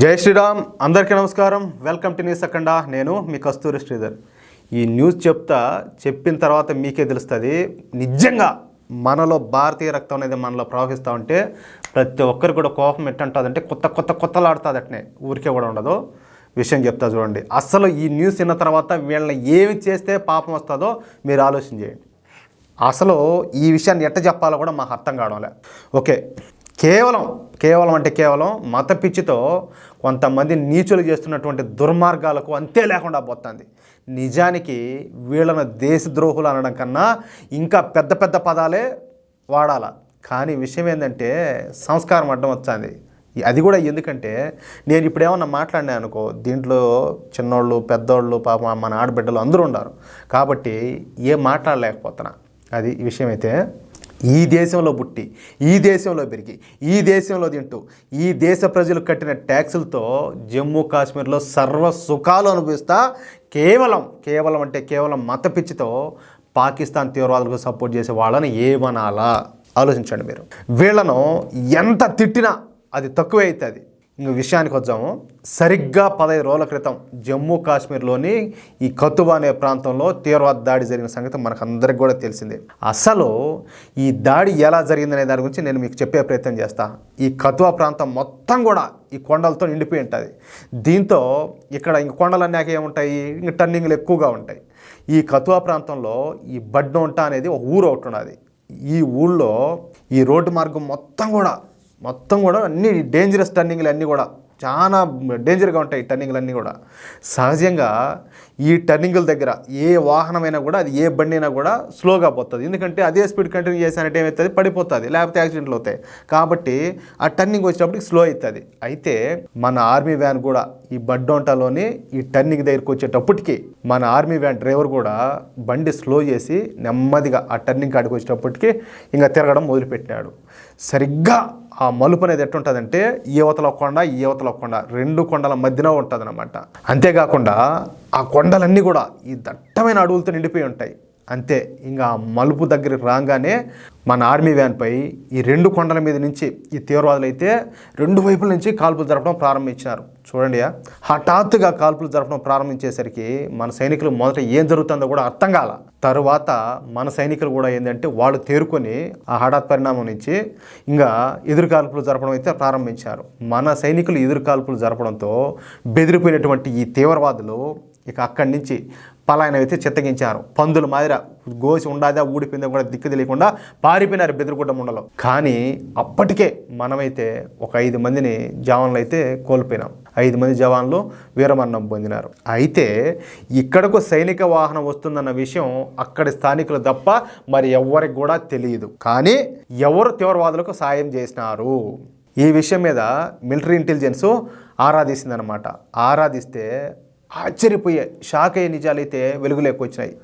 జై శ్రీరామ్ అందరికీ నమస్కారం. Welcome to news Akhanda. నేను మీ కస్తూరి శ్రీధర్. ఈ న్యూస్ చెప్తా చెప్పిన తర్వాత మీకే తెలుస్తుంది నిజంగా మనలో భారతీయ రక్తం అనేది మనలో ప్రవహిస్తూ ఉంటే ప్రతి ఒక్కరికి కూడా కోపం ఎట్టంటుందంటే కొత్త కొత్త కొత్తలాడుతుంది అట్నే ఊరికే కూడా ఉండదు. విషయం చెప్తా చూడండి. అసలు ఈ న్యూస్ విన్న తర్వాత వీళ్ళని ఏమి చేస్తే పాపం వస్తుందో మీరు ఆలోచన చేయండి. అసలు ఈ విషయాన్ని ఎట్ట చెప్పాలో కూడా మాకు అర్థం కావడంలే ఓకే కేవలం కేవలం అంటే కేవలం మత పిచ్చితో కొంతమంది నీచులు చేస్తున్నటువంటి దుర్మార్గాలకు అంతే లేకుండా పోతుంది. నిజానికి వీళ్ళను దేశద్రోహులు అనడం కన్నా ఇంకా పెద్ద పెద్ద పదాలే వాడాల. కానీ విషయం ఏంటంటే సంస్కారం అడ్డం వచ్చింది అది కూడా ఎందుకంటే నేను ఇప్పుడు ఏమన్నా మాట్లాడినా అనుకో దీంట్లో చిన్నోళ్ళు పెద్దోళ్ళు పాపం మన ఆడబిడ్డలు అందరూ ఉన్నారు కాబట్టి ఏం మాట్లాడలేకపోతున్నా. అది విషయమైతే విషయం అయితే ఈ దేశంలో పుట్టి ఈ దేశంలో పెరిగి ఈ దేశంలో తింటూ ఈ దేశ ప్రజలు కట్టిన ట్యాక్సులతో జమ్మూ కాశ్మీర్లో సర్వ సుఖాలు అనుభవిస్తా కేవలం కేవలం అంటే కేవలం మత పిచ్చితో పాకిస్తాన్ తీవ్రవాదులకు సపోర్ట్ చేసే వాళ్ళని ఏమనాలా? ఆలోచించండి మీరు. వీళ్ళను ఎంత తిట్టినా అది తక్కువే అవుతుంది. ఇంక విషయానికి వచ్చాము సరిగ్గా పదహైదు రోజుల క్రితం జమ్మూ కాశ్మీర్లోని ఈ కతువా అనే ప్రాంతంలో తీవ్రవాద దాడి జరిగిన సంగతి మనకు అందరికి కూడా తెలిసిందే. అసలు ఈ దాడి ఎలా జరిగిందనే దాని గురించి నేను మీకు చెప్పే ప్రయత్నం చేస్తా. ఈ కతువా ప్రాంతం మొత్తం కూడా ఈ కొండలతో నిండిపోయి ఉంటుంది. దీంతో ఇక్కడ ఇంక కొండలు అన్నాక ఏముంటాయి ఇంక టర్నింగ్లు ఎక్కువగా ఉంటాయి. ఈ కతువా ప్రాంతంలో ఈ బడ్నోంట అనేది ఒక ఊరు ఒకటి ఉన్నది. ఈ ఊళ్ళో ఈ రోడ్డు మార్గం మొత్తం కూడా మొత్తం కూడా అన్ని డేంజరస్ టర్నింగ్లు అన్నీ కూడా చాలా డేంజర్గా ఉంటాయి ఈ టర్నింగ్లు అన్నీ కూడా. సహజంగా ఈ టర్నింగుల దగ్గర ఏ వాహనమైనా కూడా అది ఏ బండి అయినా కూడా స్లోగా పోతుంది. ఎందుకంటే అదే స్పీడ్ కంటిన్యూ చేసానంటే ఏమవుతుంది పడిపోతుంది. లేకపోతే యాక్సిడెంట్లు అవుతాయి. కాబట్టి ఆ టర్నింగ్ వచ్చినప్పటికి స్లో అవుతుంది అయితే మన ఆర్మీ వ్యాన్ కూడా ఈ బడ్డోంటలోని ఈ టర్నింగ్ దగ్గరికి వచ్చేటప్పటికి మన ఆర్మీ వ్యాన్ డ్రైవర్ కూడా బండి స్లో చేసి నెమ్మదిగా ఆ టర్నింగ్ కాడికి వచ్చేటప్పటికి ఇంకా తిరగడం మొదలుపెట్టాడు సరిగ్గా ఆ మలుపు అనేది ఎట్టుంటుందంటే ఈ యువతల కొండ ఈ యువతల కొండ రెండు కొండల మధ్యన ఉంటుంది అనమాట అంతేకాకుండా ఆ కొండలన్నీ కూడా ఈ దట్టమైన అడవులతో నిండిపోయి ఉంటాయి. అంతే ఇంకా ఆ మలుపు దగ్గరికి రాగానే మన ఆర్మీ వ్యాన్పై ఈ రెండు కొండల మీద నుంచి ఈ తీవ్రవాదులు అయితే రెండు వైపుల నుంచి కాల్పులు జరపడం ప్రారంభించినారు. చూడండి హఠాత్తుగా కాల్పులు జరపడం ప్రారంభించేసరికి మన సైనికులు మొదట ఏం జరుగుతుందో కూడా అర్థం కాల. తరువాత మన సైనికులు కూడా ఏంటంటే వాళ్ళు తేరుకొని ఆ హఠాత్ పరిణామం నుంచి ఇంకా ఎదురుకాల్పులు జరపడం అయితే ప్రారంభించారు. మన సైనికులు ఎదురు కాల్పులు జరపడంతో బెదిరిపోయినటువంటి ఈ తీవ్రవాదులు ఇక అక్కడి నుంచి పలాయన అయితే చిత్తగించారు. పందుల మాదిర గోసి ఉండాదా ఊడిపోయిందా కూడా దిక్కు తెలియకుండా పారిపోయినారు బెదిరిగుడ్డ ముండలో. కానీ అప్పటికే మనమైతే ఒక ఐదు మందిని జవాన్లు అయితే కోల్పోయినాం. ఐదు మంది జవాన్లు వీరమరణం పొందినారు. అయితే ఇక్కడకు సైనిక వాహనం వస్తుందన్న విషయం అక్కడి స్థానికులు తప్ప మరి ఎవరికి కూడా తెలియదు. కానీ ఎవరు తీవ్రవాదులకు సాయం చేసినారు? ఈ విషయం మీద మిలిటరీ ఇంటెలిజెన్స్ ఆరాధిస్తుందన్నమాట. ఆరాధిస్తే ఆశ్చర్యపోయే షాక్ అయ్యే నిజాలైతే వెలుగులోకి వచ్చినాయి.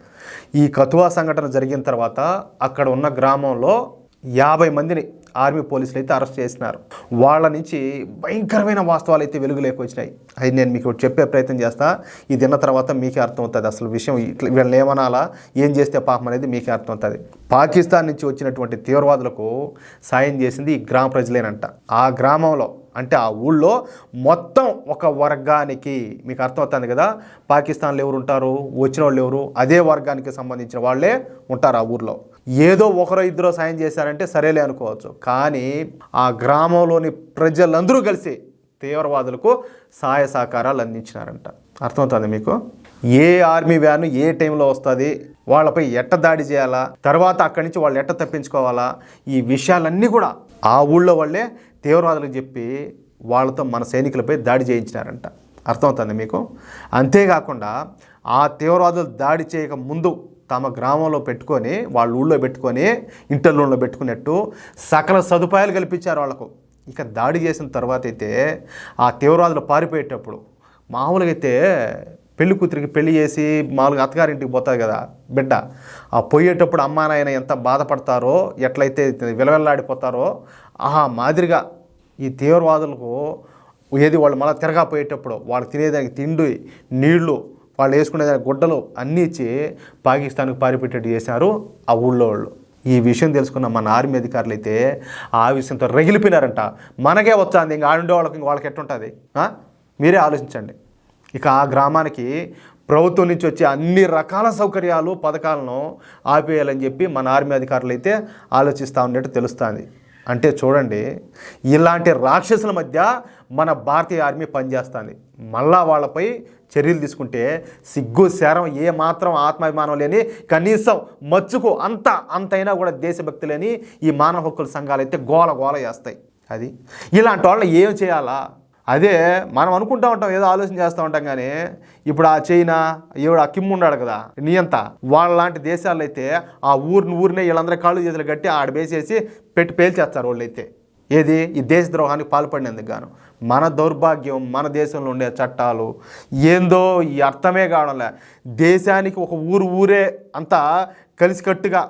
ఈ కతువా సంఘటన జరిగిన తర్వాత అక్కడ ఉన్న గ్రామంలో యాభై మందిని ఆర్మీ పోలీసులు అయితే అరెస్ట్ చేసినారు. వాళ్ళ నుంచి భయంకరమైన వాస్తవాలు అయితే వెలుగులోకి వచ్చినాయి. అది నేను మీకు చెప్పే ప్రయత్నం చేస్తా. ఇది విన్న తర్వాత మీకే అర్థమవుతుంది అసలు విషయం. ఇట్లా వీళ్ళని ఏమనాలా? ఏం చేస్తే పాపం అనేది మీకే అర్థమవుతుంది. పాకిస్తాన్ నుంచి వచ్చినటువంటి తీవ్రవాదులకు సాయం చేసింది ఈ గ్రామ ప్రజలేనంట. ఆ గ్రామంలో అంటే ఆ ఊళ్ళో మొత్తం ఒక వర్గానికి మీకు అర్థమవుతుంది కదా? పాకిస్తాన్లో ఎవరు ఉంటారు? వచ్చిన వాళ్ళు ఎవరు? అదే వర్గానికి సంబంధించిన వాళ్ళే ఉంటారు ఆ ఊర్లో. ఏదో ఒకరో ఇద్దరో సాయం చేశారంటే సరేలే అనుకోవచ్చు. కానీ ఆ గ్రామంలోని ప్రజలందరూ కలిసి తీవ్రవాదులకు సహాయ సహకారాలు అందించినారంట. అర్థమవుతుంది మీకు? ఏ ఆర్మీ వ్యాన్ ఏ టైంలో వస్తుంది? వాళ్ళపై ఎట్ట దాడి చేయాలా? తర్వాత అక్కడి నుంచి వాళ్ళు ఎట్ట తప్పించుకోవాలా? ఈ విషయాలన్నీ కూడా ఆ ఊళ్ళో వాళ్ళే తీవ్రవాదులకు చెప్పి వాళ్ళతో మన సైనికులపై దాడి చేయించినారంట. అర్థమవుతుంది మీకు? అంతేకాకుండా ఆ తీవ్రవాదులు దాడి చేయక ముందు తమ గ్రామంలో పెట్టుకొని వాళ్ళ ఊళ్ళో పెట్టుకొని ఇంటర్లోన్లో పెట్టుకున్నట్టు సకల సదుపాయాలు కల్పించారు వాళ్ళకు. ఇక దాడి చేసిన తర్వాత అయితే ఆ తీవ్రవాదులు పారిపోయేటప్పుడు మామూలుగా అయితే పెళ్ళి కూతురికి పెళ్ళి చేసి మామూలుగా అత్తగారింటికి పోతుంది కదా బిడ్డ. ఆ పోయేటప్పుడు అమ్మా నాయన ఎంత బాధపడతారో ఎట్లయితే విలవెల్లాడిపోతారో ఆ మాదిరిగా ఈ తీవ్రవాదులకు ఏది వాళ్ళు మళ్ళీ తిరగపోయేటప్పుడు వాళ్ళు తినేదానికి తిండి నీళ్ళు వాళ్ళు వేసుకునే దానికి గుడ్డలు అన్నీ ఇచ్చి పాకిస్తాన్కి పారిపెట్టేట్టు చేశారు ఆ ఊళ్ళో వాళ్ళు. ఈ విషయం తెలుసుకున్న మన ఆర్మీ అధికారులు అయితే ఆ విషయంతో రగిలిపోయినారంట. మనకే వచ్చాంది ఇంకా ఆడుండే వాళ్ళకి ఇంక వాళ్ళకి ఎట్టుంటుంది మీరే ఆలోచించండి. ఇక ఆ గ్రామానికి ప్రభుత్వం నుంచి వచ్చే అన్ని రకాల సౌకర్యాలు పథకాలను ఆపేయాలని చెప్పి మన ఆర్మీ అధికారులు అయితే ఆలోచిస్తూ ఉన్నట్టు తెలుస్తుంది. అంటే చూడండి ఇలాంటి రాక్షసుల మధ్య మన భారతీయ ఆర్మీ పనిచేస్తుంది. మళ్ళా వాళ్ళపై చర్యలు తీసుకుంటే సిగ్గు శరం ఏ మాత్రం ఆత్మాభిమానం లేని కనీసం మచ్చుకు అంత అంతైనా కూడా దేశభక్తి లేని ఈ మానవ హక్కుల సంఘాలు అయితే గోల గోల చేస్తాయి. అది. ఇలాంటి వాళ్ళని ఏం చేయాలా? అదే మనం అనుకుంటా ఉంటాం ఏదో ఆలోచన చేస్తూ ఉంటాం కానీ ఇప్పుడు ఆ చైనా ఎవడు ఆ కిమ్ ఉన్నాడు కదా నియంత వాళ్ళ లాంటి దేశాల్లో అయితే ఆ ఊరిని ఊరినే వీళ్ళందరూ కాళ్ళు చేతులు కట్టి ఆడ వేసేసి పెట్టి పేల్చేస్తారు వాళ్ళైతే. ఏది? ఈ దేశద్రోహానికి పాల్పడినందుకు గాను. మన దౌర్భాగ్యం మన దేశంలో ఉండే చట్టాలు ఏందో ఈ అర్థమే కావడంలే. దేశానికి ఒక ఊరు ఊరే అంతా కలిసికట్టుగా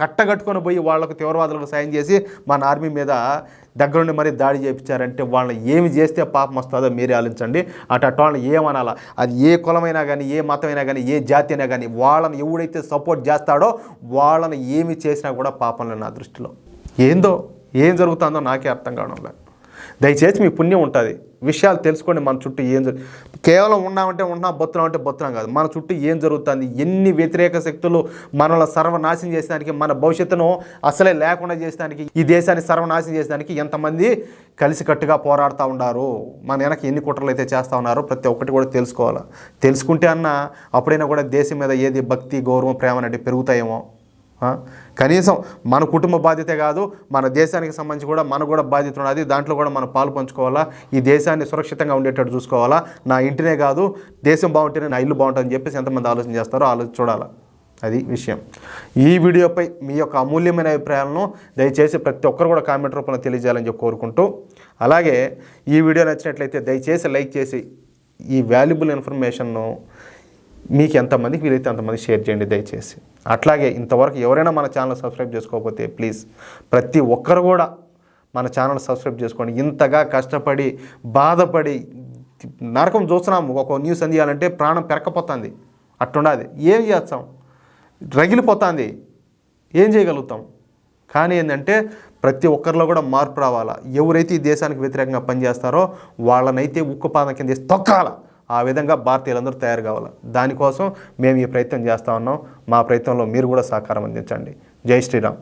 కట్టగట్టుకొని పోయి వాళ్ళకు తీవ్రవాదులకు సాయం చేసి మన ఆర్మీ మీద దగ్గరుండి మరీ దాడి చేయించారంటే వాళ్ళని ఏమి చేస్తే పాపం వస్తుందో మీరే ఆలోచించండి. అటు అటు వాళ్ళని ఏమనాలా? అది ఏ కులమైనా కానీ ఏ మతమైనా కానీ ఏ జాతి అయినా కానీ వాళ్ళని ఎవడైతే సపోర్ట్ చేస్తాడో వాళ్ళని ఏమి చేసినా కూడా పాపం నా దృష్టిలో. ఏందో ఏం జరుగుతుందో నాకే అర్థం కావడం లేదు. దయచేసి మీ పుణ్యం ఉంటుంది. విషయాలు తెలుసుకోండి మన చుట్టూ ఏం జరు కేవలం ఉన్నామంటే ఉన్నా బొత్తున్నాం అంటే బొత్తున్నాం కాదు. మన చుట్టూ ఏం జరుగుతుంది? ఎన్ని వ్యతిరేక శక్తులు మనల్ని సర్వనాశనం చేసేదానికి మన భవిష్యత్తును అసలే లేకుండా చేసేదానికి ఈ దేశాన్ని సర్వనాశనం చేసేదానికి ఎంతమంది కలిసికట్టుగా పోరాడుతూ ఉన్నారు? మన వెనక ఎన్ని కుట్రలు అయితే చేస్తూ ఉన్నారో ప్రతి ఒక్కటి కూడా తెలుసుకోవాలి? తెలుసుకుంటే అన్న అప్పుడైనా కూడా దేశం మీద ఏది భక్తి గౌరవం ప్రేమ అనేది పెరుగుతాయేమో? కనీసం మన కుటుంబ బాధ్యతే కాదు మన దేశానికి సంబంధించి కూడా మనకు కూడా బాధ్యత ఉన్నది. దాంట్లో కూడా మనం పాలు పంచుకోవాలా? ఈ దేశాన్ని సురక్షితంగా ఉండేటట్టు చూసుకోవాలా? నా ఇంటినే కాదు దేశం బాగుంటేనే నా ఇల్లు బాగుంటుందని చెప్పేసి ఎంతమంది ఆలోచన చేస్తారో ఆలోచన చూడాలా? అది విషయం. ఈ వీడియోపై మీ యొక్క అమూల్యమైన అభిప్రాయాలను దయచేసి ప్రతి ఒక్కరు కూడా కామెంట్ రూపంలో తెలియజేయాలని చెప్పి కోరుకుంటూ అలాగే ఈ వీడియో నచ్చినట్లయితే దయచేసి లైక్ చేసి ఈ వాల్యుబుల్ ఇన్ఫర్మేషన్ను మీకు ఎంతమందికి వీలైతే అంతమంది షేర్ చేయండి దయచేసి. అట్లాగే ఇంతవరకు ఎవరైనా మన ఛానల్ సబ్స్క్రైబ్ చేసుకోకపోతే ప్లీజ్ ప్రతి ఒక్కరు కూడా మన ఛానల్ సబ్స్క్రైబ్ చేసుకోండి. ఇంతగా కష్టపడి బాధపడి నరకం చూస్తున్నాము. ఒక న్యూస్ అందియాలంటే ప్రాణం పెరకపోతుంది అట్టుండాది. ఏం చేస్తాం? రగిలిపోతుంది. ఏం చేయగలుగుతాం? కానీ ఏంటంటే ప్రతి ఒక్కరిలో కూడా మార్పు రావాలా? ఎవరైతే ఈ దేశానికి వ్యతిరేకంగా పనిచేస్తారో వాళ్ళనైతే ఉక్కుపాదం కింద తొక్కాలా తొక్కాల? ఆ విధంగా భారతీయులందరూ తయారు కావాలి? దానికోసం మేము ఈ ప్రయత్నం చేస్తా ఉన్నాం. మా ప్రయత్నంలో మీరు కూడా సహకారం అందించండి. జై శ్రీరామ్.